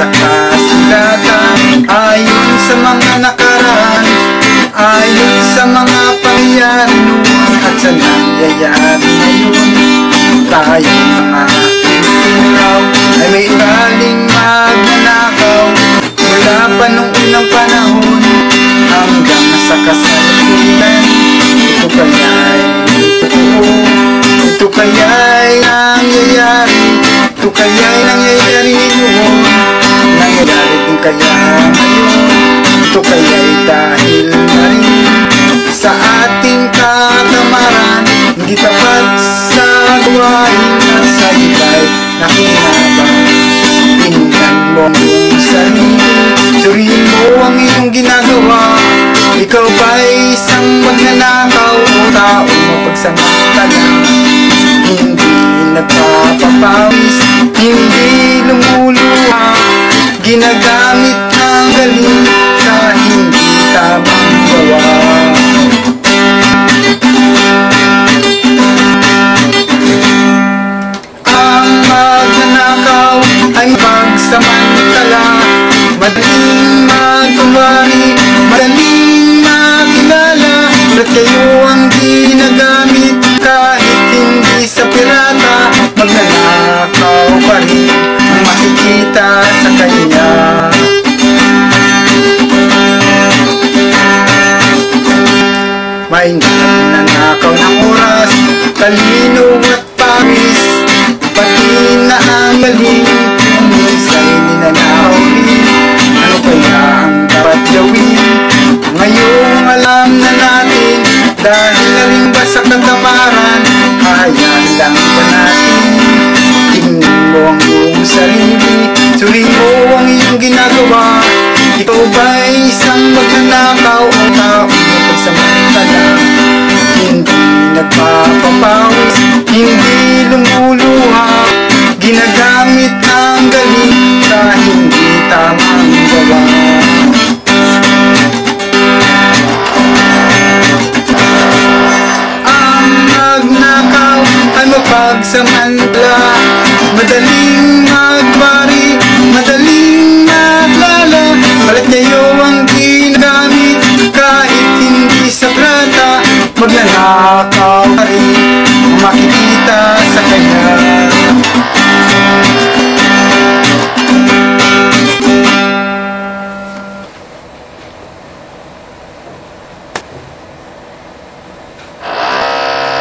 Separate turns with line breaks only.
sa kasulatan Ayon sa mga nakaraan Ayon sa mga pangyayari noon At sa nangyayari ngayon. Tayo mga ikaw Ay may taling magnanakaw. Mula pa nung unang panahon Hanggang sa kasalukutan Ito kaya'y totoo Ito kaya'y nangyayari Ito kaya'y nangyayari ngayon kaya ngayon. Ito kaya'y dahil na rin Sa ating katamaran. Hindi tapat sa gawain Nasa ika'y nakinabang Tingnan mo ang sarili. Suriin mo ang iyong ginagawa. Ikaw ba'y isang magnanakaw O taong mapagsamantala Ginagamit ang galing Sa hindi tamang gawa. Ang magnanakaw ay pagsamantala Madaling magkumari, madaling makilala Ba't kayo ang ginagamit May nanakaw ng oras, talino at pawis. Pati na ang galing, minsan ninanakaw rin Ano kaya ang dapat gawin? Ngayong alam na natin, dahil na rin ba sa katamaran Hayaan lang ba natin? Tingnan mo ang iyong sarili, suri mo ang iyong ginagawa. Ikaw ba'y isang magnanakaw? O tao na pagsamantala? Hindi nagpapapawis, hindi lumuluha. Ginagamit ang galing sa hindi tamang gawa. Ang magnakaw ay mapagsamantala Madaling magbari, Magnanakaw pa rin makikita sa kanya